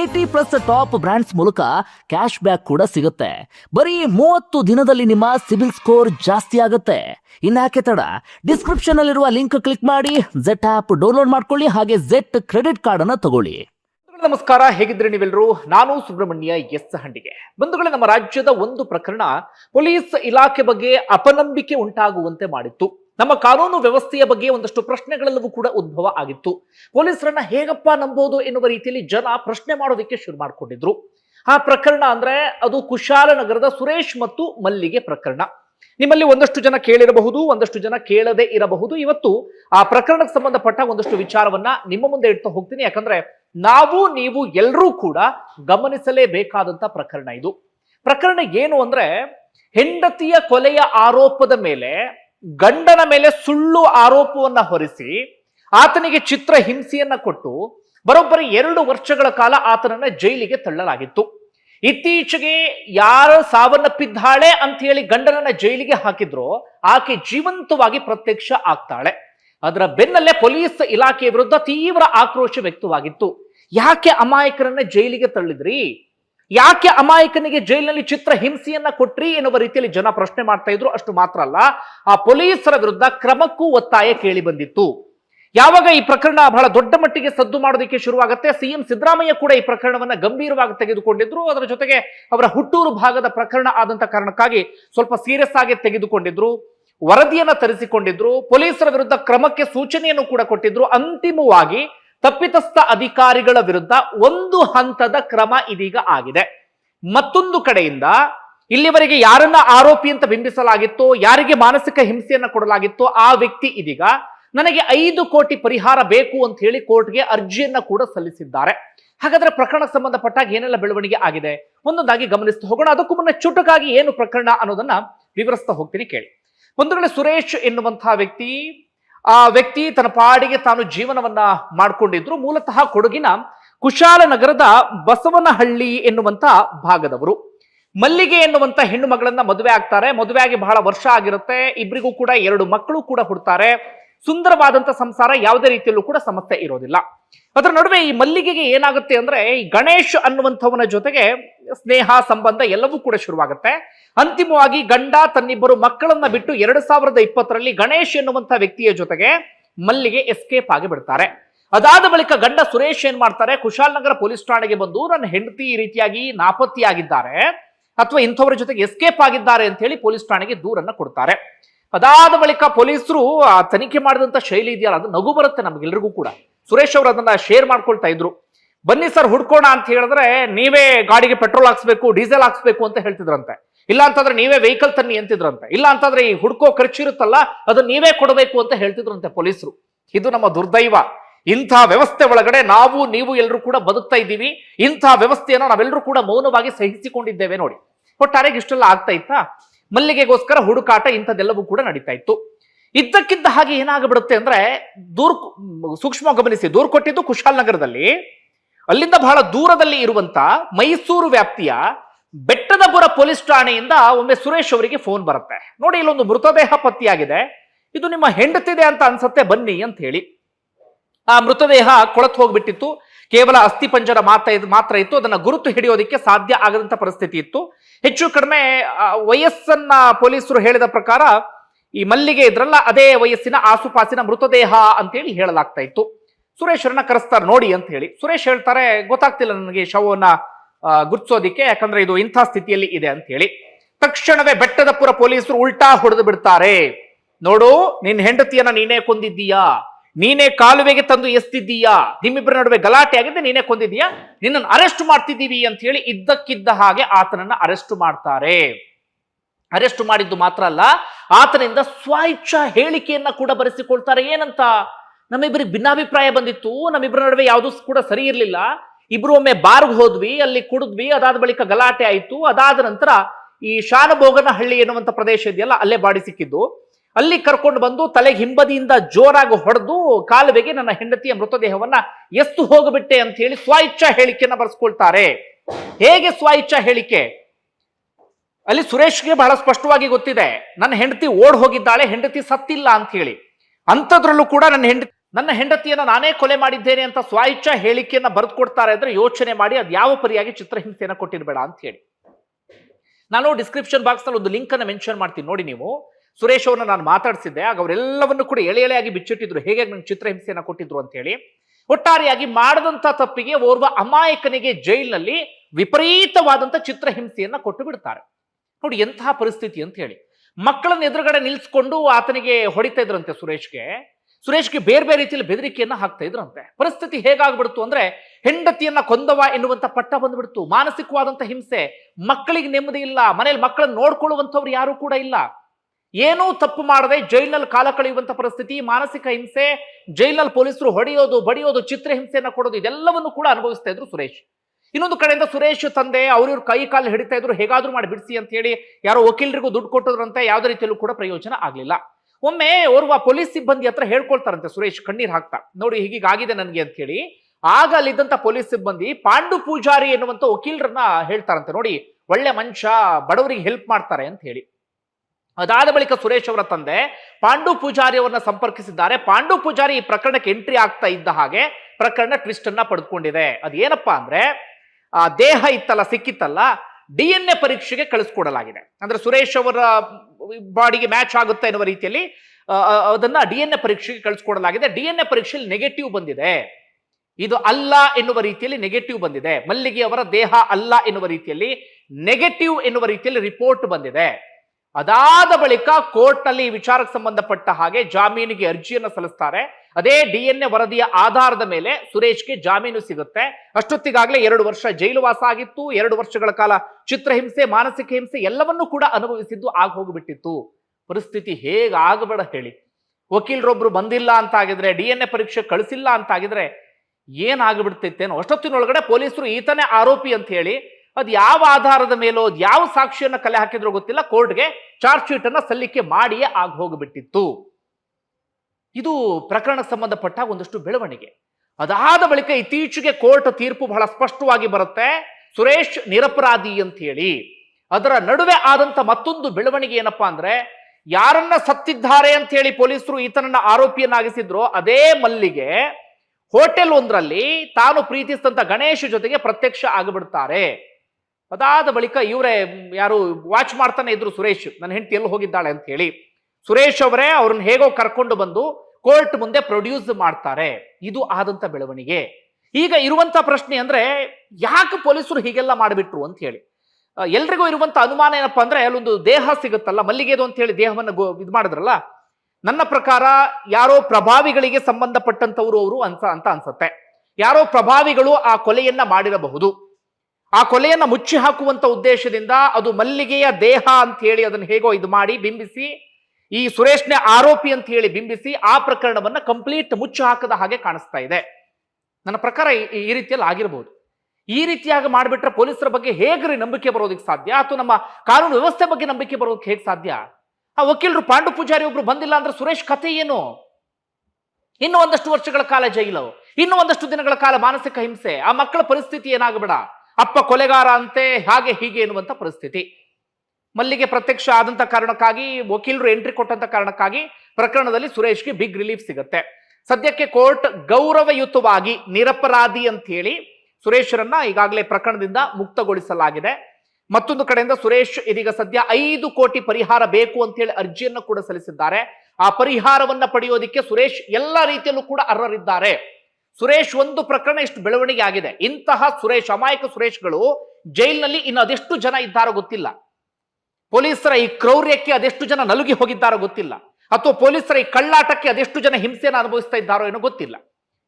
Eighty plus top brands ಮೂಲಕ cash back ಕೂಡ ಸಿಗುತ್ತೆ. ಬರೀ ಮೂವತ್ತು ದಿನದಲ್ಲಿ ನಿಮ್ಮ ಸಿಬಿಲ್ ಸ್ಕೋರ್ ಜಾಸ್ತಿ ಆಗುತ್ತೆ. ಇನ್ಯಾಕೆ ತಡ? ಡಿಸ್ಕ್ರಿಪ್ಷನ್ ಅಲ್ಲಿರುವ ಲಿಂಕ್ ಕ್ಲಿಕ್ ಮಾಡಿ ಜೆಟ್ ಆಪ್ ಡೌನ್ಲೋಡ್ ಮಾಡ್ಕೊಳ್ಳಿ, ಹಾಗೆ ಜೆಟ್ ಕ್ರೆಡಿಟ್ ಕಾರ್ಡ್ ಅನ್ನ ತಗೊಳ್ಳಿ. ನಮಸ್ಕಾರ. ಹೇಗಿದ್ರೆ ನೀವೆಲ್ಲರೂ? ನಾನು ಸುಬ್ರಹ್ಮಣ್ಯ ಎಸ್ ಹಂಡಿಗೆ. ಬಂಧುಗಳೇ, ನಮ್ಮ ರಾಜ್ಯದ ಒಂದು ಪ್ರಕರಣ ಪೊಲೀಸ್ ಇಲಾಖೆ ಬಗ್ಗೆ ಅಪನಂಬಿಕೆ ಉಂಟಾಗುವಂತೆ ಮಾಡಿತ್ತು. ನಮ್ಮ ಕಾನೂನು ವ್ಯವಸ್ಥೆಯ ಬಗ್ಗೆ ಒಂದಷ್ಟು ಪ್ರಶ್ನೆಗಳೆಲ್ಲವೂ ಕೂಡ ಉದ್ಭವ ಆಗಿತ್ತು. ಪೊಲೀಸರನ್ನ ಹೇಗಪ್ಪ ನಂಬೋದು ಎನ್ನುವ ರೀತಿಯಲ್ಲಿ ಜನ ಪ್ರಶ್ನೆ ಮಾಡೋದಕ್ಕೆ ಶುರು ಮಾಡಿಕೊಂಡಿದ್ರು. ಆ ಪ್ರಕರಣ ಅಂದ್ರೆ ಅದು ಕುಶಾಲನಗರದ ಸುರೇಶ್ ಮತ್ತು ಮಲ್ಲಿಗೆ ಪ್ರಕರಣ. ನಿಮ್ಮಲ್ಲಿ ಒಂದಷ್ಟು ಜನ ಕೇಳಿರಬಹುದು, ಒಂದಷ್ಟು ಜನ ಕೇಳದೆ ಇರಬಹುದು. ಇವತ್ತು ಆ ಪ್ರಕರಣಕ್ಕೆ ಸಂಬಂಧಪಟ್ಟ ಒಂದಷ್ಟು ವಿಚಾರವನ್ನ ನಿಮ್ಮ ಮುಂದೆ ಇಡ್ತಾ ಹೋಗ್ತೀನಿ. ಯಾಕಂದ್ರೆ ನಾವು, ನೀವು ಎಲ್ಲರೂ ಕೂಡ ಗಮನಿಸಲೇಬೇಕಾದಂತ ಪ್ರಕರಣ ಇದು. ಪ್ರಕರಣ ಏನು ಅಂದ್ರೆ ಹೆಂಡತಿಯ ಕೊಲೆಯ ಆರೋಪದ ಮೇಲೆ ಗಂಡನ ಮೇಲೆ ಸುಳ್ಳು ಆರೋಪವನ್ನ ಹೊರಿಸಿ ಆತನಿಗೆ ಚಿತ್ರ ಹಿಂಸೆಯನ್ನ ಕೊಟ್ಟು ಬರೋಬ್ಬರಿ ಎರಡು ವರ್ಷಗಳ ಕಾಲ ಆತನನ್ನ ಜೈಲಿಗೆ ತಳ್ಳಲಾಗಿತ್ತು. ಇತ್ತೀಚೆಗೆ ಯಾರು ಸಾವನ್ನಪ್ಪಿದ್ದಾಳೆ ಅಂತ ಹೇಳಿ ಗಂಡನನ್ನ ಜೈಲಿಗೆ ಹಾಕಿದ್ರೋ ಆಕೆ ಜೀವಂತವಾಗಿ ಪ್ರತ್ಯಕ್ಷ ಆಗ್ತಾಳೆ. ಅದರ ಬೆನ್ನಲ್ಲೇ ಪೊಲೀಸ್ ಇಲಾಖೆಯ ವಿರುದ್ಧ ತೀವ್ರ ಆಕ್ರೋಶ ವ್ಯಕ್ತವಾಗಿತ್ತು. ಯಾಕೆ ಅಮಾಯಕರನ್ನ ಜೈಲಿಗೆ ತಳ್ಳಿದ್ರಿ? ಯಾಕೆ ಅಮಾಯಕನಿಗೆ ಜೈಲಿನಲ್ಲಿ ಚಿತ್ರ ಹಿಂಸೆಯನ್ನ ಕೊಟ್ರಿ ಎನ್ನುವ ರೀತಿಯಲ್ಲಿ ಜನ ಪ್ರಶ್ನೆ ಮಾಡ್ತಾ ಇದ್ರು? ಅಷ್ಟು ಮಾತ್ರ ಅಲ್ಲ, ಆ ಪೊಲೀಸರ ವಿರುದ್ಧ ಕ್ರಮಕ್ಕೂ ಒತ್ತಾಯ ಕೇಳಿ ಬಂದಿತ್ತು. ಯಾವಾಗ ಈ ಪ್ರಕರಣ ಬಹಳ ದೊಡ್ಡ ಮಟ್ಟಿಗೆ ಸದ್ದು ಮಾಡೋದಕ್ಕೆ ಶುರುವಾಗುತ್ತೆ, ಸಿಎಂ ಸಿದ್ದರಾಮಯ್ಯ ಕೂಡ ಈ ಪ್ರಕರಣವನ್ನ ಗಂಭೀರವಾಗಿ ತೆಗೆದುಕೊಂಡಿದ್ರು. ಅದರ ಜೊತೆಗೆ ಅವರ ಹುಟ್ಟೂರು ಭಾಗದ ಪ್ರಕರಣ ಆದಂತ ಕಾರಣಕ್ಕಾಗಿ ಸ್ವಲ್ಪ ಸೀರಿಯಸ್ ಆಗಿ ತೆಗೆದುಕೊಂಡಿದ್ರು, ವರದಿಯನ್ನ ತರಿಸಿಕೊಂಡಿದ್ರು, ಪೊಲೀಸರ ವಿರುದ್ಧ ಕ್ರಮಕ್ಕೆ ಸೂಚನೆಯನ್ನು ಕೂಡ ಕೊಟ್ಟಿದ್ರು. ಅಂತಿಮವಾಗಿ ತಪ್ಪಿತಸ್ಥ ಅಧಿಕಾರಿಗಳ ವಿರುದ್ಧ ಒಂದು ಹಂತದ ಕ್ರಮ ಇದೀಗ ಆಗಿದೆ. ಮತ್ತೊಂದು ಕಡೆಯಿಂದ ಇಲ್ಲಿವರೆಗೆ ಯಾರನ್ನ ಆರೋಪಿ ಅಂತ ಬಿಂಬಿಸಲಾಗಿತ್ತೋ, ಯಾರಿಗೆ ಮಾನಸಿಕ ಹಿಂಸೆಯನ್ನ ಕೊಡಲಾಗಿತ್ತೋ ಆ ವ್ಯಕ್ತಿ ಇದೀಗ ನನಗೆ ಐದು ಕೋಟಿ ಪರಿಹಾರ ಬೇಕು ಅಂತ ಹೇಳಿ ಕೋರ್ಟ್ಗೆ ಅರ್ಜಿಯನ್ನ ಕೂಡ ಸಲ್ಲಿಸಿದ್ದಾರೆ. ಹಾಗಾದ್ರೆ ಪ್ರಕರಣಕ್ಕೆ ಸಂಬಂಧಪಟ್ಟಾಗ ಏನೆಲ್ಲ ಬೆಳವಣಿಗೆ ಆಗಿದೆ? ಒಂದೊಂದಾಗಿ ಗಮನಿಸ್ತಾ ಹೋಗೋಣ. ಅದಕ್ಕೂ ಮುನ್ನ ಚುಟುಕಾಗಿ ಏನು ಪ್ರಕರಣ ಅನ್ನೋದನ್ನ ವಿವರಿಸ್ತಾ ಹೋಗ್ತೀನಿ ಕೇಳಿ. ಒಂದು ಸುರೇಶ್ ಎನ್ನುವಂತಹ ವ್ಯಕ್ತಿ ಆ ವ್ಯಕ್ತಿ ತನ್ನ ಪಾಡಿಗೆ ತಾನು ಜೀವನವನ್ನ ಮಾಡಿಕೊಂಡಿದ್ರು. ಮೂಲತಃ ಕೊಡಗಿನ ಕುಶಾಲನಗರದ ಬಸವನಹಳ್ಳಿ ಎನ್ನುವಂತ ಭಾಗದವರು. ಮಲ್ಲಿಗೆ ಎನ್ನುವಂತ ಹೆಣ್ಣು ಮಗಳನ್ನ ಮದುವೆ ಆಗ್ತಾರೆ. ಮದುವೆ ಆಗಿ ಬಹಳ ವರ್ಷ ಆಗಿರುತ್ತೆ. ಇಬ್ಬರಿಗೂ ಕೂಡ ಎರಡು ಮಕ್ಕಳು ಕೂಡ ಹುಡ್ತಾರೆ. ಸುಂದರವಾದಂತ ಸಂಸಾರ ಯಾವುದೇ ರೀತಿಯಲ್ಲೂ ಕೂಡ ಸಮಸ್ಯೆ ಇರೋದಿಲ್ಲ. ಅದರ ನಡುವೆ ಈ ಮಲ್ಲಿಗೆಗೆ ಏನಾಗುತ್ತೆ ಅಂದ್ರೆ ಈ ಗಣೇಶ್ ಅನ್ನುವಂಥವನ ಜೊತೆಗೆ ಸ್ನೇಹ, ಸಂಬಂಧ ಎಲ್ಲವೂ ಕೂಡ ಶುರುವಾಗುತ್ತೆ. ಅಂತಿಮವಾಗಿ ಗಂಡ ತನ್ನಿಬ್ಬರು ಮಕ್ಕಳನ್ನ ಬಿಟ್ಟು ಎರಡು ಸಾವಿರದ ಇಪ್ಪತ್ತರಲ್ಲಿ ಗಣೇಶ್ ಎನ್ನುವಂತ ವ್ಯಕ್ತಿಯ ಜೊತೆಗೆ ಮಲ್ಲಿಗೆ ಎಸ್ಕೇಪ್ ಆಗಿ ಬಿಡ್ತಾರೆ. ಅದಾದ ಬಳಿಕ ಗಂಡ ಸುರೇಶ್ ಏನ್ ಮಾಡ್ತಾರೆ? ಕುಶಾಲನಗರ ಪೊಲೀಸ್ ಠಾಣೆಗೆ ಬಂದು ನನ್ನ ಹೆಂಡತಿ ಈ ರೀತಿಯಾಗಿ ನಾಪತ್ತೆಯಾಗಿದ್ದಾರೆ ಅಥವಾ ಇಂಥವರ ಜೊತೆಗೆ ಎಸ್ಕೇಪ್ ಆಗಿದ್ದಾರೆ ಅಂತ ಹೇಳಿ ಪೊಲೀಸ್ ಠಾಣೆಗೆ ದೂರನ್ನ ಕೊಡ್ತಾರೆ. ಅದಾದ ಬಳಿಕ ಪೊಲೀಸರು, ಆ, ತನಿಖೆ ಮಾಡಿದಂತ ಶೈಲಿ ಇದೆಯಲ್ಲ, ಅದು ನಗು ಬರುತ್ತೆ ನಮ್ಗೆಲ್ರಿಗೂ ಕೂಡ. ಸುರೇಶ್ ಅವರು ಅದನ್ನ ಶೇರ್ ಮಾಡ್ಕೊಳ್ತಾ ಇದ್ರು. ಬನ್ನಿ ಸರ್, ಹುಡ್ಕೋಣ ಅಂತ ಹೇಳಿದ್ರೆ ನೀವೇ ಗಾಡಿಗೆ ಪೆಟ್ರೋಲ್ ಹಾಕ್ಸ್ಬೇಕು ಡೀಸೆಲ್ ಹಾಕ್ಸ್ಬೇಕು ಅಂತ ಹೇಳ್ತಿದ್ರಂತೆ. ಇಲ್ಲ ಅಂತಂದ್ರೆ ನೀವೇ ವೆಹಿಕಲ್ ತನ್ನಿ ಅಂತಿದ್ರಂತೆ. ಇಲ್ಲ ಅಂತಂದ್ರೆ ಈ ಹುಡ್ಕೋ ಖರ್ಚಿರುತ್ತಲ್ಲ ಅದನ್ನ ನೀವೇ ಕೊಡಬೇಕು ಅಂತ ಹೇಳ್ತಿದ್ರಂತೆ ಪೊಲೀಸರು. ಇದು ನಮ್ಮ ದುರ್ದೈವ. ಇಂಥ ವ್ಯವಸ್ಥೆ ಒಳಗಡೆ ನಾವು, ನೀವು ಎಲ್ಲರೂ ಕೂಡ ಬದುಕ್ತಾ ಇದ್ದೀವಿ. ಇಂಥ ವ್ಯವಸ್ಥೆಯನ್ನು ನಾವೆಲ್ಲರೂ ಕೂಡ ಮೌನವಾಗಿ ಸಹಿಸಿಕೊಂಡಿದ್ದೇವೆ ನೋಡಿ. ಒಟ್ಟಾರೆಗೆ ಇಷ್ಟೆಲ್ಲ ಆಗ್ತಾ ಇತ್ತಾ? ಮಲ್ಲಿಗೆಗೋಸ್ಕರ ಹುಡುಕಾಟ ಇಂಥದ್ದೆಲ್ಲವೂ ಕೂಡ ನಡೀತಾ ಇತ್ತು. ಇದ್ದಕ್ಕಿದ್ದ ಹಾಗೆ ಏನಾಗ್ಬಿಡುತ್ತೆ ಅಂದ್ರೆ, ದೂರ್ ಸೂಕ್ಷ್ಮ ಗಮನಿಸಿ, ದೂರ್ ಕೊಟ್ಟಿದ್ದು ಕುಶಾಲನಗರದಲ್ಲಿ ಅಲ್ಲಿಂದ ಬಹಳ ದೂರದಲ್ಲಿ ಇರುವಂತ ಮೈಸೂರು ವ್ಯಾಪ್ತಿಯ ಬೆಟ್ಟದಪುರ ಪೊಲೀಸ್ ಠಾಣೆಯಿಂದ ಒಮ್ಮೆ ಸುರೇಶ್ ಅವರಿಗೆ ಫೋನ್ ಬರುತ್ತೆ. ನೋಡಿ, ಇಲ್ಲೊಂದು ಮೃತದೇಹ ಪತ್ತೆಯಾಗಿದೆ. ಇದು ನಿಮ್ಮ ಹೆಂಡತಿದೆ ಅಂತ ಅನ್ಸತ್ತೆ, ಬನ್ನಿ ಅಂತ ಹೇಳಿ. ಆ ಮೃತದೇಹ ಕೊಳತು ಹೋಗ್ಬಿಟ್ಟಿತ್ತು. ಕೇವಲ ಅಸ್ಥಿಪಂಜರ ಮಾತ್ರ ಇದು, ಮಾತ್ರ ಇತ್ತು. ಅದನ್ನ ಗುರುತು ಹಿಡಿಯೋದಕ್ಕೆ ಸಾಧ್ಯ ಆಗದಂತ ಪರಿಸ್ಥಿತಿ ಇತ್ತು. ಹೆಚ್ಚು ಕಡಿಮೆ ವಯಸ್ಸನ್ನ ಪೊಲೀಸರು ಹೇಳಿದ ಪ್ರಕಾರ ಈ ಮಲ್ಲಿಗೆ ಇದ್ರಲ್ಲ, ಅದೇ ವಯಸ್ಸಿನ ಆಸುಪಾಸಿನ ಮೃತದೇಹ ಅಂತೇಳಿ ಹೇಳಲಾಗ್ತಾ ಇತ್ತು. ಸುರೇಶ್ವರನ್ನ ಕರೆಸ್ತಾರೆ, ನೋಡಿ ಅಂತ ಹೇಳಿ. ಸುರೇಶ್ ಹೇಳ್ತಾರೆ, ಗೊತ್ತಾಗ್ತಿಲ್ಲ ನನಗೆ, ಶವವನ್ನ ಗುರ್ತಿಸೋದಿಕ್ಕೆ, ಯಾಕಂದ್ರೆ ಇದು ಇಂಥ ಸ್ಥಿತಿಯಲ್ಲಿ ಇದೆ ಅಂತ ಹೇಳಿ ತಕ್ಷಣವೇ ಬೆಟ್ಟದಪುರ ಪೊಲೀಸರು ಉಲ್ಟಾ ಹೊಡೆದು ಬಿಡ್ತಾರೆ. ನೋಡು, ನಿನ್ ಹೆಂಡತಿಯನ್ನ ನೀನೇ ಕೊಂದಿದ್ದೀಯಾ? ನೀನೇ ಕಾಲುವೆಗೆ ತಂದು ಎಸ್ತಿದ್ದೀಯಾ? ನಿಮ್ಮಿಬ್ಬರ ನಡುವೆ ಗಲಾಟೆ ಆಗಿದೆ ನೀನೇ ಕೊಂದಿದ್ದೀಯಾ? ನಿನ್ನನ್ನು ಅರೆಸ್ಟ್ ಮಾಡ್ತಿದ್ದೀವಿ ಅಂತ ಹೇಳಿ ಇದ್ದಕ್ಕಿದ್ದ ಹಾಗೆ ಆತನನ್ನ ಅರೆಸ್ಟ್ ಮಾಡ್ತಾರೆ. ಅರೆಸ್ಟ್ ಮಾಡಿದ್ದು ಮಾತ್ರ ಅಲ್ಲ, ಆತನಿಂದ ಸ್ವ ಹೇಳಿಕೆಯನ್ನ ಕೂಡ ಬರೆಸಿಕೊಳ್ತಾರೆ. ಏನಂತ? ನಮ್ಮಿಬ್ಬರಿಗೆ ಭಿನ್ನಾಭಿಪ್ರಾಯ ಬಂದಿತ್ತು. ನಮ್ಮಿಬ್ಬರ ನಡುವೆ ಯಾವುದೂ ಕೂಡ ಸರಿ ಇರಲಿಲ್ಲ. ಇಬ್ರು ಒಮ್ಮೆ ಬಾರ್ಗ್ ಹೋದ್ವಿ, ಅಲ್ಲಿ ಕುಡಿದ್ವಿ, ಅದಾದ ಬಳಿಕ ಗಲಾಟೆ ಆಯಿತು. ಅದಾದ ನಂತರ ಈ ಶಾನಭೋಗನಹಳ್ಳಿ ಎನ್ನುವಂತ ಪ್ರದೇಶ ಇದೆಯಲ್ಲ, ಅಲ್ಲೇ ಬಾಡಿ ಸಿಕ್ಕಿದ್ದು. ಅಲ್ಲಿ ಕರ್ಕೊಂಡು ಬಂದು ತಲೆಗೆ ಹಿಂಬದಿಯಿಂದ ಜೋರಾಗಿ ಹೊಡೆದು ಕಾಲುವೆಗೆ ನನ್ನ ಹೆಂಡತಿಯ ಮೃತದೇಹವನ್ನ ಎಷ್ಟು ಹೋಗಬಿಟ್ಟೆ ಅಂತ ಹೇಳಿ ಸ್ವಇಚ್ಛಾ ಹೇಳಿಕೆಯನ್ನ ಬರೆಸ್ಕೊಳ್ತಾರೆ. ಹೇಗೆ ಸ್ವಇಚ್ಛಾ ಹೇಳಿಕೆ? ಅಲ್ಲಿ ಸುರೇಶ್ಗೆ ಬಹಳ ಸ್ಪಷ್ಟವಾಗಿ ಗೊತ್ತಿದೆ. ನನ್ನ ಹೆಂಡತಿ ಓಡ್ ಹೋಗಿದ್ದಾಳೆ, ಹೆಂಡತಿ ಸತ್ತಿಲ್ಲ ಅಂತ ಹೇಳಿ. ಅಂಥದ್ರಲ್ಲೂ ಕೂಡ ನನ್ನ ಹೆಂಡತಿ ನನ್ನ ಹೆಂಡತಿಯನ್ನ ನಾನೇ ಕೊಲೆ ಮಾಡಿದ್ದೇನೆ ಅಂತ ಸ್ವಇಚ್ಛಾ ಹೇಳಿಕೆಯನ್ನ ಬರೆದು ಕೊಡ್ತಾರೆ ಅಂದ್ರೆ ಯೋಚನೆ ಮಾಡಿ ಅದು ಯಾವ ಪರಿಯಾಗಿ ಚಿತ್ರಹಿಂಸೆಯನ್ನ ಕೊಟ್ಟಿರಬೇಡ ಅಂತ ಹೇಳಿ. ನಾನು ಡಿಸ್ಕ್ರಿಪ್ಷನ್ ಬಾಕ್ಸ್ನಲ್ಲಿ ಒಂದು ಲಿಂಕ್ ಅನ್ನ ಮೆನ್ಷನ್ ಮಾಡ್ತೀನಿ, ನೋಡಿ ನೀವು. ಸುರೇಶ್ ಅವ್ರನ್ನ ನಾನು ಮಾತಾಡಿಸಿದ್ದೆ, ಆಗ ಅವರೆಲ್ಲವನ್ನು ಕೂಡ ಎಳೆ ಎಳೆಯಾಗಿ ಬಿಚ್ಚಿಟ್ಟಿದ್ರು ಹೇಗೆ ನಂಗೆ ಚಿತ್ರಹಿಂಸೆಯನ್ನು ಕೊಟ್ಟಿದ್ರು ಅಂತ ಹೇಳಿ. ಒಟ್ಟಾರೆಯಾಗಿ ಮಾಡದಂತ ತಪ್ಪಿಗೆ ಓರ್ವ ಅಮಾಯಕನಿಗೆ ಜೈಲಿನಲ್ಲಿ ವಿಪರೀತವಾದಂಥ ಚಿತ್ರಹಿಂಸೆಯನ್ನ ಕೊಟ್ಟು ಬಿಡ್ತಾರೆ. ನೋಡಿ ಎಂತಹ ಪರಿಸ್ಥಿತಿ ಅಂತ ಹೇಳಿ. ಮಕ್ಕಳನ್ನ ಎದುರುಗಡೆ ನಿಲ್ಸ್ಕೊಂಡು ಆತನಿಗೆ ಹೊಡಿತಾ ಇದ್ರಂತೆ ಸುರೇಶ್ಗೆ. ಸುರೇಶ್ಗೆ ಬೇರೆ ಬೇರೆ ರೀತಿಯಲ್ಲಿ ಬೆದರಿಕೆಯನ್ನ ಹಾಕ್ತಾ ಇದ್ರಂತೆ. ಪರಿಸ್ಥಿತಿ ಹೇಗಾಗ್ಬಿಡ್ತು ಅಂದ್ರೆ ಹೆಂಡತಿಯನ್ನ ಕೊಂದವ ಎನ್ನುವಂತ ಪಟ್ಟ ಬಂದ್ಬಿಡ್ತು. ಮಾನಸಿಕವಾದಂತ ಹಿಂಸೆ, ಮಕ್ಕಳಿಗೆ ನೆಮ್ಮದಿ ಇಲ್ಲ ಮನೇಲಿ ಮಕ್ಕಳನ್ನ ನೋಡ್ಕೊಳ್ಳುವಂಥವ್ರು ಯಾರು ಕೂಡ ಇಲ್ಲ. ಏನೂ ತಪ್ಪು ಮಾಡದೆ ಜೈಲಿನಲ್ಲಿ ಕಾಲ ಕಳೆಯುವಂತ ಪರಿಸ್ಥಿತಿ, ಮಾನಸಿಕ ಹಿಂಸೆ, ಜೈಲಿನಲ್ಲಿ ಪೊಲೀಸರು ಹೊಡೆಯೋದು, ಬಡಿಯೋದು ಚಿತ್ರಹಿಂಸೆಯನ್ನ ಕೊಡೋದು, ಇದೆಲ್ಲವನ್ನು ಕೂಡ ಅನುಭವಿಸ್ತಾ ಇದ್ರು ಸುರೇಶ್. ಇನ್ನೊಂದು ಕಡೆಯಿಂದ ಸುರೇಶ್ ತಂದೆ ಅವ್ರಿವ್ರ ಕೈ ಕಾಲು ಹಿಡಿತಾ ಇದ್ರು, ಹೇಗಾದ್ರೂ ಮಾಡಿ ಬಿಡಿಸಿ ಅಂತ ಹೇಳಿ ಯಾರೋ ವಕೀಲರಿಗೂ ದುಡ್ಡು ಕೊಟ್ಟದ್ರಂತೆ, ಯಾವುದೇ ರೀತಿಯಲ್ಲೂ ಕೂಡ ಪ್ರಯೋಜನ ಆಗ್ಲಿಲ್ಲ. ಒಮ್ಮೆ ಓರ್ವ ಪೊಲೀಸ್ ಸಿಬ್ಬಂದಿ ಹತ್ರ ಹೇಳ್ಕೊಳ್ತಾರಂತೆ, ಸುರೇಶ್, ಕಣ್ಣೀರ್ ಹಾಕ್ತಾ, ನೋಡಿ ಹೀಗೀಗಾಗಿದೆ ನನಗೆ ಅಂತ ಹೇಳಿ. ಆಗ ಅಲ್ಲಿದ್ದಂತ ಪೊಲೀಸ್ ಸಿಬ್ಬಂದಿ ಪಾಂಡು ಪೂಜಾರಿ ಎನ್ನುವಂತ ವಕೀಲರನ್ನ ಹೇಳ್ತಾರಂತೆ, ನೋಡಿ, ಒಳ್ಳೆ ಮನುಷ್ಯ, ಬಡವರಿಗೆ ಹೆಲ್ಪ್ ಮಾಡ್ತಾರೆ ಅಂತ ಹೇಳಿ. ಅದಾದ ಬಳಿಕ ಸುರೇಶ್ ಅವರ ತಂದೆ ಪಾಂಡು ಪೂಜಾರಿ ಅವರನ್ನ ಸಂಪರ್ಕಿಸಿದ್ದಾರೆ. ಪಾಂಡು ಪೂಜಾರಿ ಈ ಪ್ರಕರಣಕ್ಕೆ ಎಂಟ್ರಿ ಆಗ್ತಾ ಇದ್ದ ಹಾಗೆ ಪ್ರಕರಣ ಟ್ವಿಸ್ಟ್ ಅನ್ನ ಪಡೆದುಕೊಂಡಿದೆ ಅದೇನಪ್ಪಾ ಅಂದ್ರೆ, ಆ ದೇಹ ಇತ್ತಲ್ಲ, ಸಿಕ್ಕಿತ್ತಲ್ಲ, ಡಿ ಎನ್ ಎ ಪರೀಕ್ಷೆಗೆ ಕಳಿಸ್ಕೊಡಲಾಗಿದೆ. ಅಂದ್ರೆ ಸುರೇಶ್ ಅವರ ಬಾಡಿಗೆ ಮ್ಯಾಚ್ ಆಗುತ್ತೆ ಎನ್ನುವ ರೀತಿಯಲ್ಲಿ ಅದನ್ನ ಡಿ ಎನ್ ಎ ಪರೀಕ್ಷೆಗೆ ಕಳಿಸ್ಕೊಡಲಾಗಿದೆ. ಡಿ ಎನ್ ಎ ಪರೀಕ್ಷೆಯಲ್ಲಿ ನೆಗೆಟಿವ್ ಬಂದಿದೆ. ಇದು ಅಲ್ಲ ಎನ್ನುವ ರೀತಿಯಲ್ಲಿ ನೆಗೆಟಿವ್ ಬಂದಿದೆ. ಮಲ್ಲಿಗೆ ಅವರ ದೇಹ ಅಲ್ಲ ಎನ್ನುವ ರೀತಿಯಲ್ಲಿ ನೆಗೆಟಿವ್ ಎನ್ನುವ ರೀತಿಯಲ್ಲಿ ರಿಪೋರ್ಟ್ ಬಂದಿದೆ. ಅದಾದ ಬಳಿಕ ಕೋರ್ಟ್ನಲ್ಲಿ ಈ ವಿಚಾರಕ್ಕೆ ಸಂಬಂಧಪಟ್ಟ ಹಾಗೆ ಜಾಮೀನಿಗೆ ಅರ್ಜಿಯನ್ನು ಸಲ್ಲಿಸ್ತಾರೆ. ಅದೇ ಡಿ ಎನ್ ಎ ವರದಿಯ ಆಧಾರದ ಮೇಲೆ ಸುರೇಶ್ಗೆ ಜಾಮೀನು ಸಿಗುತ್ತೆ. ಅಷ್ಟೊತ್ತಿಗಾಗಲೇ ಎರಡು ವರ್ಷ ಜೈಲುವಾಸ ಆಗಿತ್ತು. ಎರಡು ವರ್ಷಗಳ ಕಾಲ ಚಿತ್ರಹಿಂಸೆ ಮಾನಸಿಕ ಹಿಂಸೆ ಎಲ್ಲವನ್ನೂ ಕೂಡ ಅನುಭವಿಸಿದ್ದು ಆಗ ಹೋಗಿಬಿಟ್ಟಿತ್ತು. ಪರಿಸ್ಥಿತಿ ಹೇಗಾಗಬೇಡ ಹೇಳಿ. ವಕೀಲರೊಬ್ರು ಬಂದಿಲ್ಲ ಅಂತ ಆಗಿದ್ರೆ ಡಿ ಎನ್ ಎ ಪರೀಕ್ಷೆ ಕಳಿಸಿಲ್ಲ ಅಂತ ಆಗಿದ್ರೆ ಏನಾಗ್ಬಿಡ್ತೈತೇನೋ ಅಷ್ಟೊತ್ತಿನೊಳಗಡೆ ಪೊಲೀಸರು ಈತನೇ ಆರೋಪಿ ಅಂತ ಹೇಳಿ ಅದು ಯಾವ ಆಧಾರದ ಮೇಲೋ ಯಾವ ಸಾಕ್ಷಿಯನ್ನ ಕಲೆ ಹಾಕಿದ್ರೋ ಗೊತ್ತಿಲ್ಲ. ಕೋರ್ಟ್ಗೆ ಚಾರ್ಜ್ ಶೀಟ್ ಅನ್ನ ಸಲ್ಲಿಕೆ ಮಾಡಿಯೇ ಆಗ ಹೋಗ್ಬಿಟ್ಟಿತ್ತು. ಇದು ಪ್ರಕರಣಕ್ಕೆ ಸಂಬಂಧಪಟ್ಟ ಒಂದಷ್ಟು ಬೆಳವಣಿಗೆ. ಅದಾದ ಬಳಿಕ ಇತ್ತೀಚೆಗೆ ಕೋರ್ಟ್ ತೀರ್ಪು ಬಹಳ ಸ್ಪಷ್ಟವಾಗಿ ಬರುತ್ತೆ. ಸುರೇಶ್ ನಿರಪರಾಧಿ ಅಂತ ಹೇಳಿ ಅದರ ನಡುವೆ ಆದಂತ ಮತ್ತೊಂದು ಬೆಳವಣಿಗೆ ಏನಪ್ಪಾ ಅಂದ್ರೆ, ಯಾರನ್ನ ಸತ್ತಿದ್ದಾರೆ ಅಂತ ಹೇಳಿ ಪೊಲೀಸರು ಈತನನ್ನ ಆರೋಪಿಯನ್ನಾಗಿಸಿದ್ರು ಅದೇ ಮಲ್ಲಿಗೆ ಹೋಟೆಲ್ ಒಂದರಲ್ಲಿ ತಾನು ಪ್ರೀತಿಸಿದಂತ ಗಣೇಶ್ ಜೊತೆಗೆ ಪ್ರತ್ಯಕ್ಷ ಆಗಿಬಿಡ್ತಾರೆ. ಅದಾದ ಬಳಿಕ ಇವರೇ ಯಾರು ವಾಚ್ ಮಾಡ್ತಾನೆ ಇದ್ರು ಸುರೇಶ್, ನನ್ನ ಹೆಂಡತಿ ಎಲ್ಲಿ ಹೋಗಿದ್ದಾಳೆ ಅಂತ ಹೇಳಿ ಸುರೇಶ್ ಅವರೇ ಅವ್ರನ್ನ ಹೇಗೋ ಕರ್ಕೊಂಡು ಬಂದು ಕೋರ್ಟ್ ಮುಂದೆ ಪ್ರೊಡ್ಯೂಸ್ ಮಾಡ್ತಾರೆ. ಇದು ಆದಂತ ಬೆಳವಣಿಗೆ. ಈಗ ಇರುವಂತ ಪ್ರಶ್ನೆ ಅಂದ್ರೆ ಯಾಕೆ ಪೊಲೀಸರು ಹೀಗೆಲ್ಲ ಮಾಡಿಬಿಟ್ರು ಅಂತ ಹೇಳಿ. ಎಲ್ರಿಗೂ ಇರುವಂತ ಅನುಮಾನ ಏನಪ್ಪಾ ಅಂದ್ರೆ ಅಲ್ಲೊಂದು ದೇಹ ಸಿಗುತ್ತಲ್ಲ, ಮಲ್ಲಿಗೆದು ಅಂತ ಹೇಳಿ ದೇಹವನ್ನು ಇದು ಮಾಡಿದ್ರಲ್ಲ, ನನ್ನ ಪ್ರಕಾರ ಯಾರೋ ಪ್ರಭಾವಿಗಳಿಗೆ ಸಂಬಂಧಪಟ್ಟಂತವ್ರು ಅವರು ಅನ್ಸ ಅಂತ ಅನ್ಸತ್ತೆ. ಯಾರೋ ಪ್ರಭಾವಿಗಳು ಆ ಕೊಲೆಯನ್ನ ಮಾಡಿರಬಹುದು. ಆ ಕೊಲೆಯನ್ನ ಮುಚ್ಚಿ ಹಾಕುವಂತ ಉದ್ದೇಶದಿಂದ ಅದು ಮಲ್ಲಿಗೆಯ ದೇಹ ಅಂತ ಹೇಳಿ ಅದನ್ನು ಹೇಗೋ ಇದು ಮಾಡಿ ಬಿಂಬಿಸಿ ಈ ಸುರೇಶ್ನೇ ಆರೋಪಿ ಅಂತ ಹೇಳಿ ಬಿಂಬಿಸಿ ಆ ಪ್ರಕರಣವನ್ನ ಕಂಪ್ಲೀಟ್ ಮುಚ್ಚು ಹಾಕದ ಹಾಗೆ ಕಾಣಿಸ್ತಾ ಇದೆ. ನನ್ನ ಪ್ರಕಾರ ಈ- ರೀತಿಯಲ್ಲಿ ಆಗಿರಬಹುದು ಈ ರೀತಿಯಾಗಿ ಮಾಡಿಬಿಟ್ರೆ ಪೊಲೀಸರ ಬಗ್ಗೆ ಹೇಗ್ರಿ ನಂಬಿಕೆ ಬರೋದಕ್ಕೆ ಸಾಧ್ಯ? ಅಥವಾ ನಮ್ಮ ಕಾನೂನು ವ್ಯವಸ್ಥೆ ಬಗ್ಗೆ ನಂಬಿಕೆ ಬರೋದಕ್ಕೆ ಹೇಗೆ ಸಾಧ್ಯ? ಆ ವಕೀಲರು ಪಾಂಡು ಪೂಜಾರಿ ಒಬ್ರು ಬಂದಿಲ್ಲ ಅಂದ್ರೆ ಸುರೇಶ್ ಕಥೆ ಏನು? ಇನ್ನು ಒಂದಷ್ಟು ವರ್ಷಗಳ ಕಾಲ ಜೈಲು. ಇನ್ನು ಒಂದಷ್ಟು ದಿನಗಳ ಕಾಲ ಮಾನಸಿಕ ಹಿಂಸೆ. ಆ ಮಕ್ಕಳ ಪರಿಸ್ಥಿತಿ ಏನಾಗಬೇಡ. ಅಪ್ಪ ಕೊಲೆಗಾರ ಅಂತೆ, ಹಾಗೆ ಹೀಗೆ ಎನ್ನುವಂತ ಪರಿಸ್ಥಿತಿ. ಮಲ್ಲಿಗೆ ಪ್ರತ್ಯಕ್ಷ ಆದಂತ ಕಾರಣಕ್ಕಾಗಿ, ವಕೀಲರು ಎಂಟ್ರಿ ಕೊಟ್ಟಂತ ಕಾರಣಕ್ಕಾಗಿ ಪ್ರಕರಣದಲ್ಲಿ ಸುರೇಶ್ಗೆ ಬಿಗ್ ರಿಲೀಫ್ ಸಿಗುತ್ತೆ. ಸದ್ಯಕ್ಕೆ ಕೋರ್ಟ್ ಗೌರವಯುತವಾಗಿ ನಿರಪರಾಧಿ ಅಂತ ಹೇಳಿ ಸುರೇಶ್ರನ್ನ ಈಗಾಗಲೇ ಪ್ರಕರಣದಿಂದ ಮುಕ್ತಗೊಳಿಸಲಾಗಿದೆ. ಮತ್ತೊಂದು ಕಡೆಯಿಂದ ಸುರೇಶ್ ಇದೀಗ ಸದ್ಯ ಐದು ಕೋಟಿ ಪರಿಹಾರ ಬೇಕು ಅಂತ ಹೇಳಿ ಅರ್ಜಿಯನ್ನು ಕೂಡ ಸಲ್ಲಿಸಿದ್ದಾರೆ. ಆ ಪರಿಹಾರವನ್ನ ಪಡೆಯೋದಿಕ್ಕೆ ಸುರೇಶ್ ಎಲ್ಲ ರೀತಿಯಲ್ಲೂ ಕೂಡ ಅರ್ಹರಿದ್ದಾರೆ. ಸುರೇಶ್ ಒಂದು ಪ್ರಕರಣ ಇಷ್ಟು ಬೆಳವಣಿಗೆ ಆಗಿದೆ. ಇಂತಹ ಸುರೇಶ್, ಅಮಾಯಕ ಸುರೇಶ್ಗಳು ಜೈಲಿನಲ್ಲಿ ಇನ್ನು ಅದೆಷ್ಟು ಜನ ಇದ್ದಾರೋ ಗೊತ್ತಿಲ್ಲ. ಪೊಲೀಸರ ಈ ಕ್ರೌರ್ಯಕ್ಕೆ ಅದೆಷ್ಟು ಜನ ನಲುಗಿ ಹೋಗಿದ್ದಾರೋ ಗೊತ್ತಿಲ್ಲ. ಅಥವಾ ಪೊಲೀಸರ ಈ ಕಳ್ಳಾಟಕ್ಕೆ ಅದೆಷ್ಟು ಜನ ಹಿಂಸೆಯನ್ನು ಅನುಭವಿಸ್ತಾ ಇದ್ದಾರೋ ಏನೋ ಗೊತ್ತಿಲ್ಲ.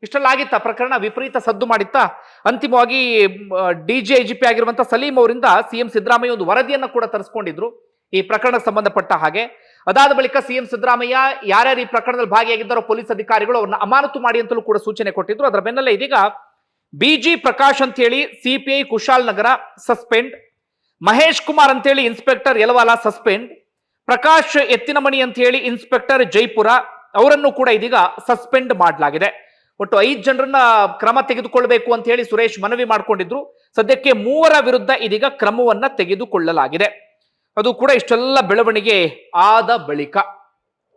ಇಷ್ಟೆಲ್ಲ ಆಗಿತ್ತ ಪ್ರಕರಣ ವಿಪರೀತ ಸದ್ದು ಮಾಡಿತ್ತಾ. ಅಂತಿಮವಾಗಿ D G I G P ಆಗಿರುವಂತಹ ಸಲೀಂ ಅವರಿಂದ ಸಿಎಂ ಸಿದ್ದರಾಮಯ್ಯ ಒಂದು ವರದಿಯನ್ನು ಕೂಡ ತರಿಸ್ಕೊಂಡಿದ್ರು ಈ ಪ್ರಕರಣಕ್ಕೆ ಸಂಬಂಧಪಟ್ಟ ಹಾಗೆ. ಅದಾದ ಬಳಿಕ ಸಿಎಂ ಸಿದ್ದರಾಮಯ್ಯ ಯಾರ್ಯಾರು ಈ ಪ್ರಕರಣದಲ್ಲಿ ಭಾಗಿಯಾಗಿದ್ದಾರೋ ಪೊಲೀಸ್ ಅಧಿಕಾರಿಗಳು ಅವ್ರನ್ನ ಅಮಾನತು ಮಾಡಿ ಅಂತಲೂ ಕೂಡ ಸೂಚನೆ ಕೊಟ್ಟಿದ್ರು. ಅದರ ಬೆನ್ನಲ್ಲೇ ಇದೀಗ ಬಿಜಿ ಪ್ರಕಾಶ್ ಅಂತೇಳಿ ಸಿಪಿಐ ಕುಶಾಲ್ ನಗರ ಸಸ್ಪೆಂಡ್ ಮಹೇಶ್ ಕುಮಾರ್ ಅಂತೇಳಿ ಇನ್ಸ್ಪೆಕ್ಟರ್ ಯಲವಾಲ ಸಸ್ಪೆಂಡ್. ಪ್ರಕಾಶ್ ಎತ್ತಿನಮಣಿ ಅಂತ ಹೇಳಿ ಇನ್ಸ್ಪೆಕ್ಟರ್ ಜೈಪುರ. ಅವರನ್ನು ಕೂಡ ಇದೀಗ ಸಸ್ಪೆಂಡ್ ಮಾಡಲಾಗಿದೆ. ಒಟ್ಟು ಐದು ಜನರನ್ನ ಕ್ರಮ ತೆಗೆದುಕೊಳ್ಬೇಕು ಅಂತ ಹೇಳಿ ಸುರೇಶ್ ಮನವಿ ಮಾಡಿಕೊಂಡಿದ್ರು. ಸದ್ಯಕ್ಕೆ ಮೂವರ ವಿರುದ್ಧ ಇದೀಗ ಕ್ರಮವನ್ನ ತೆಗೆದುಕೊಳ್ಳಲಾಗಿದೆ. ಅದು ಕೂಡ ಇಷ್ಟೆಲ್ಲ ಬೆಳವಣಿಗೆ ಆದ ಬಳಿಕ.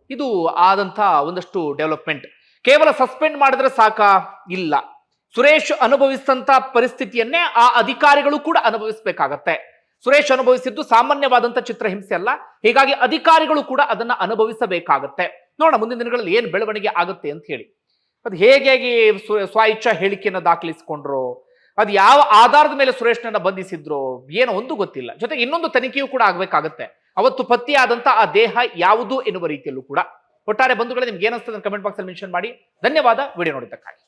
ಇದು ಆದಂತ ಒಂದಷ್ಟು ಡೆವಲಪ್ಮೆಂಟ್. ಕೇವಲ ಸಸ್ಪೆಂಡ್ ಮಾಡಿದ್ರೆ ಸಾಕ? ಇಲ್ಲ. ಸುರೇಶ್ ಅನುಭವಿಸಿದಂತ ಪರಿಸ್ಥಿತಿಯನ್ನೇ ಆ ಅಧಿಕಾರಿಗಳು ಕೂಡ ಅನುಭವಿಸಬೇಕಾಗತ್ತೆ. ಸುರೇಶ್ ಅನುಭವಿಸಿದ್ದು ಸಾಮಾನ್ಯವಾದಂತ ಚಿತ್ರಹಿಂಸೆ ಅಲ್ಲ. ಹೀಗಾಗಿ ಅಧಿಕಾರಿಗಳು ಕೂಡ ಅದನ್ನ ಅನುಭವಿಸಬೇಕಾಗತ್ತೆ. ನೋಡೋಣ, ಮುಂದಿನ ದಿನಗಳಲ್ಲಿ ಏನು ಬೆಳವಣಿಗೆ ಆಗುತ್ತೆ ಅಂತ ಹೇಳಿ. ಅದು ಹೇಗೆ ಸ್ವ- ಇಚ್ಛಾ ಹೇಳಿಕೆಯನ್ನು ದಾಖಲಿಸಿಕೊಂಡ್ರು? ಅದು ಯಾವ ಆಧಾರದ ಮೇಲೆ ಸುರೇಶ್ನನ್ನ ಬಂಧಿಸಿದ್ರು? ಏನೋ ಒಂದು ಗೊತ್ತಿಲ್ಲ. ಜೊತೆಗೆ ಇನ್ನೊಂದು ತನಿಖೆಯೂ ಕೂಡ ಆಗ್ಬೇಕಾಗತ್ತೆ. ಅವತ್ತು ಪತ್ತೆಯಾದಂಥ ಆ ದೇಹ ಯಾವುದು ಎನ್ನುವ ರೀತಿಯಲ್ಲೂ ಕೂಡ. ಒಟ್ಟಾರೆ ಬಂಧುಗಳೇ, ನಿಮ್ಗೆ ಏನಿಸ್ತದೆ ಕಮೆಂಟ್ ಬಾಕ್ಸ್ ಅಲ್ಲಿ ಮೆನ್ಷನ್ ಮಾಡಿ. ಧನ್ಯವಾದ. ವಿಡಿಯೋ ನೋಡಿದ್ದಕ್ಕಾಗಿ.